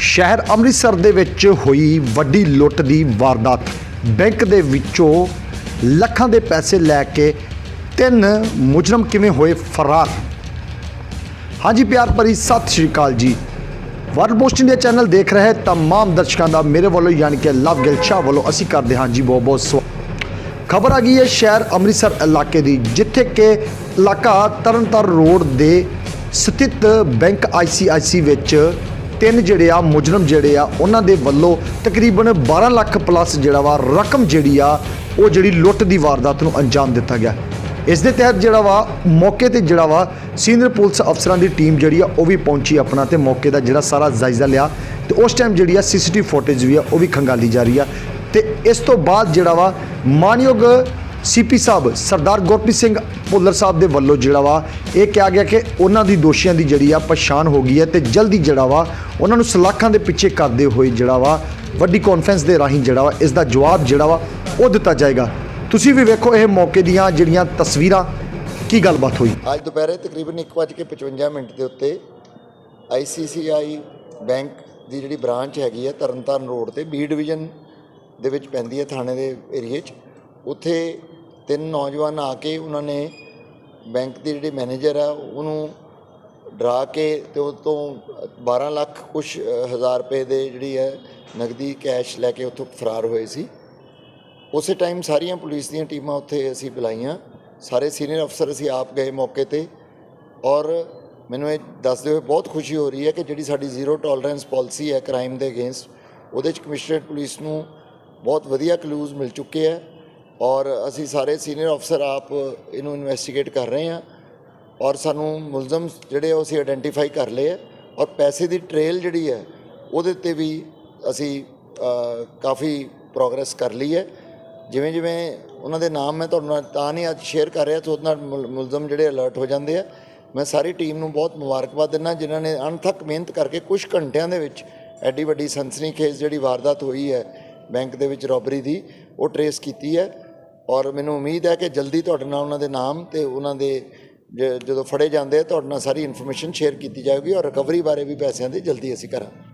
ਸ਼ਹਿਰ ਅੰਮ੍ਰਿਤਸਰ ਦੇ ਵਿੱਚ ਹੋਈ ਵੱਡੀ ਲੁੱਟ ਦੀ ਵਾਰਦਾਤ। ਬੈਂਕ ਦੇ ਵਿੱਚੋਂ ਲੱਖਾਂ ਦੇ ਪੈਸੇ ਲੈ ਕੇ ਤਿੰਨ ਮੁਜਰਮ ਕਿਵੇਂ ਹੋਏ ਫਰਾਰ? ਹਾਂਜੀ ਪਿਆਰ ਭਰੀ ਸਤਿ ਸ਼੍ਰੀ ਅਕਾਲ ਜੀ। ਵਰਲਡ ਪੋਸਟ ਇੰਡੀਆ ਚੈਨਲ ਦੇਖ ਰਹੇ ਤਮਾਮ ਦਰਸ਼ਕਾਂ ਦਾ ਮੇਰੇ ਵੱਲੋਂ ਯਾਨੀ ਕਿ ਲਵ ਗਿਲ ਸ਼ਾਹ ਵੱਲੋਂ ਅਸੀਂ ਕਰਦੇ ਹਾਂ ਜੀ ਬਹੁਤ ਬਹੁਤ ਸਵਾਗਤ। ਖਬਰ ਆ ਗਈ ਹੈ ਸ਼ਹਿਰ ਅੰਮ੍ਰਿਤਸਰ ਇਲਾਕੇ ਦੀ, ਜਿੱਥੇ ਕਿ ਇਲਾਕਾ ਤਰਨਤਾਰਨ ਰੋਡ ਦੇ ਸਥਿਤ ਬੈਂਕ ਆਈਸੀਆਈਸੀ ਵਿੱਚ ਤਿੰਨ ਜਿਹੜੇ ਆ, ਮੁਜਰਮ ਜਿਹੜੇ ਆ, ਉਹਨਾਂ ਦੇ ਵੱਲੋਂ ਤਕਰੀਬਨ 12 ਲੱਖ ਪਲੱਸ ਜਿਹੜਾ ਵਾ, ਰਕਮ ਜਿਹੜੀ ਆ, ਉਹ ਜਿਹੜੀ ਲੁੱਟ ਦੀ ਵਾਰਦਾਤ ਨੂੰ ਅੰਜਾਮ ਦਿੱਤਾ ਗਿਆ। ਇਸ ਦੇ ਤਹਿਤ ਜਿਹੜਾ ਵਾ, ਮੌਕੇ ਤੇ ਜਿਹੜਾ ਵਾ, ਸੀਨੀਅਰ ਪੁਲਿਸ ਅਫਸਰਾਂ ਦੀ ਟੀਮ ਜਿਹੜੀ ਆ, ਉਹ ਵੀ ਪਹੁੰਚੀ ਆਪਣਾ ਤੇ ਮੌਕੇ ਦਾ ਜਿਹੜਾ ਸਾਰਾ ਜਾਇਜ਼ਾ ਲਿਆ। ਤੇ ਉਸ ਟਾਈਮ ਜਿਹੜੀ ਆ, ਸੀਸੀਟੀਵੀ ਫੁਟੇਜ ਵੀ ਆ, ਉਹ ਵੀ ਖੰਗਾਲੀ ਜਾ ਰਹੀ ਆ। ਤੇ ਇਸ ਤੋਂ ਬਾਅਦ ਜਿਹੜਾ ਵਾ, ਮਾਨਯੋਗ ਸੀਪੀ ਸਾਹਿਬ, ਸਰਦਾਰ ਗੁਰਪ੍ਰੀਤ ਸਿੰਘ ਭੁੱਲਰ ਸਾਹਿਬ ਦੇ ਵੱਲੋਂ ਜਿਹੜਾ ਵਾ, ਇਹ ਕਿਹਾ ਗਿਆ ਕਿ ਉਹਨਾਂ ਦੀ ਦੋਸ਼ੀਆਂ ਦੀ ਜਿਹੜੀ ਆ ਪਛਾਣ ਹੋ ਗਈ ਹੈ ਤੇ ਜਲਦੀ ਜਿਹੜਾ ਵਾ, ਉਹਨਾਂ ਨੂੰ ਸਲਾਖਾਂ ਦੇ ਪਿੱਛੇ ਕਰਦੇ ਹੋਏ ਜਿਹੜਾ ਵਾ, ਵੱਡੀ ਕਾਨਫਰੰਸ ਦੇ ਰਾਹੀਂ ਜਿਹੜਾ ਵਾ, ਇਸ ਦਾ ਜਵਾਬ ਜਿਹੜਾ ਵਾ, ਉਹ ਦਿੱਤਾ ਜਾਏਗਾ। ਤੁਸੀਂ ਵੀ ਵੇਖੋ ਇਹ ਮੌਕੇ ਦੀਆਂ ਜਿਹੜੀਆਂ ਤਸਵੀਰਾਂ, ਕੀ ਗੱਲਬਾਤ ਹੋਈ? ਅੱਜ ਦੁਪਹਿਰੇ ਤਕਰੀਬਨ 1:55 ਮਿੰਟ ਦੇ ਉੱਤੇ ICCI ਬੈਂਕ ਦੀ ਜਿਹੜੀ ਬ੍ਰਾਂਚ ਹੈਗੀ ਹੈ ਤਰਨਤਾਰਨ ਰੋਡ ਤੇ ਬੀ ਡਿਵੀਜ਼ਨ ਦੇ ਵਿੱਚ ਪੈਂਦੀ ਹੈ ਥਾਣੇ ਦੇ ਏਰੀਏ 'ਚ। ਉੱਥੇ ਤਿੰਨ ਨੌਜਵਾਨ ਆ ਕੇ ਉਹਨਾਂ ਨੇ ਬੈਂਕ ਦੇ ਜਿਹੜੇ ਮੈਨੇਜਰ ਆ, ਉਹਨੂੰ ਡਰਾ ਕੇ ਤੇ ਉਹ ਤੋਂ 12 ਲੱਖ ਕੁਛ ਹਜ਼ਾਰ ਰੁਪਏ ਦੇ ਜਿਹੜੀ ਹੈ ਨਗਦੀ ਕੈਸ਼ ਲੈ ਕੇ ਉੱਥੋਂ ਫਰਾਰ ਹੋਏ ਸੀ। ਉਸੇ ਟਾਈਮ ਸਾਰੀਆਂ ਪੁਲਿਸ ਦੀਆਂ ਟੀਮਾਂ ਉੱਥੇ ਅਸੀਂ ਬੁਲਾਈਆਂ। ਸਾਰੇ ਸੀਨੀਅਰ ਅਫਸਰ ਅਸੀਂ ਆਪ ਗਏ ਮੌਕੇ ਤੇ ਔਰ ਮੈਨੂੰ ਇਹ ਦੱਸਦੇ ਹੋਏ ਬਹੁਤ ਖੁਸ਼ੀ ਹੋ ਰਹੀ ਹੈ ਕਿ ਜਿਹੜੀ ਸਾਡੀ ਜ਼ੀਰੋ ਟੋਲਰੈਂਸ ਪਾਲਿਸੀ ਹੈ, ਕ੍ਰਾਈਮ ਦੇ ਅਗੇਂਸਟ, ਉਹਦੇ ਚ ਕਮਿਸ਼ਨਰੇਟ ਪੁਲਿਸ ਨੂੰ ਬਹੁਤ ਵਧੀਆ ਕਲੂਜ਼ ਮਿਲ ਚੁੱਕੇ ਹੈ। ਔਰ ਅਸੀਂ ਸਾਰੇ ਸੀਨੀਅਰ ਅਫਸਰ ਆਪ ਇਹਨੂੰ ਇਨਵੈਸਟੀਗੇਟ ਕਰ ਰਹੇ ਹਾਂ ਔਰ ਸਾਨੂੰ ਮੁਲਜ਼ਮ ਜਿਹੜੇ ਉਹ ਅਸੀਂ ਆਇਡੈਂਟੀਫਾਈ ਕਰ ਲਏ ਹੈ ਔਰ ਪੈਸੇ ਦੀ ਟ੍ਰੇਲ ਜਿਹੜੀ ਹੈ ਉਹਦੇ ਤੇ ਵੀ ਅਸੀਂ ਕਾਫੀ ਪ੍ਰੋਗਰੈਸ ਕਰ ਲਈ ਹੈ। ਜਿਵੇਂ ਜਿਵੇਂ ਉਹਨਾਂ ਦੇ ਨਾਮ ਮੈਂ ਤੁਹਾਨੂੰ ਨਾਲ ਤਾਂ ਨਹੀਂ ਅੱਜ ਸ਼ੇਅਰ ਕਰ ਰਿਹਾ, ਤੇ ਉਹਦੇ ਨਾਲ ਮੁਲ- ਮੁਲਜ਼ਮ ਜਿਹੜੇ ਅਲਰਟ ਹੋ ਜਾਂਦੇ ਆ। ਮੈਂ ਸਾਰੀ ਟੀਮ ਨੂੰ ਬਹੁਤ ਮੁਬਾਰਕਬਾਦ ਦਿੰਦਾ, ਜਿਨ੍ਹਾਂ ਨੇ ਅਣਥੱਕ ਮਿਹਨਤ ਕਰਕੇ ਕੁਝ ਘੰਟਿਆਂ ਦੇ ਵਿੱਚ ਐਡੀ ਵੱਡੀ ਸਨਸਨੀਖੇਜ਼ ਜਿਹੜੀ ਵਾਰਦਾਤ ਹੋਈ ਹੈ ਬੈਂਕ ਦੇ ਵਿੱਚ ਰੋਬਰੀ ਦੀ, ਉਹ ਟਰੇਸ ਕੀਤੀ ਹੈ। ਔਰ ਮੈਨੂੰ ਉਮੀਦ ਹੈ ਕਿ ਜਲਦੀ ਤੁਹਾਡੇ ਨਾਲ ਉਹਨਾਂ ਦੇ ਨਾਮ ਤੇ ਉਹਨਾਂ ਦੇ ਜ- ਜਦੋਂ ਫੜੇ ਜਾਂਦੇ ਆ, ਤੁਹਾਡੇ ਨਾਲ ਸਾਰੀ ਇਨਫੋਰਮੇਸ਼ਨ ਸ਼ੇਅਰ ਕੀਤੀ ਜਾਏਗੀ ਔਰ ਰਿਕਵਰੀ ਬਾਰੇ ਵੀ ਪੈਸਿਆਂ ਦੀ ਜਲਦੀ ਅਸੀਂ ਕਰਾਂਗੇ।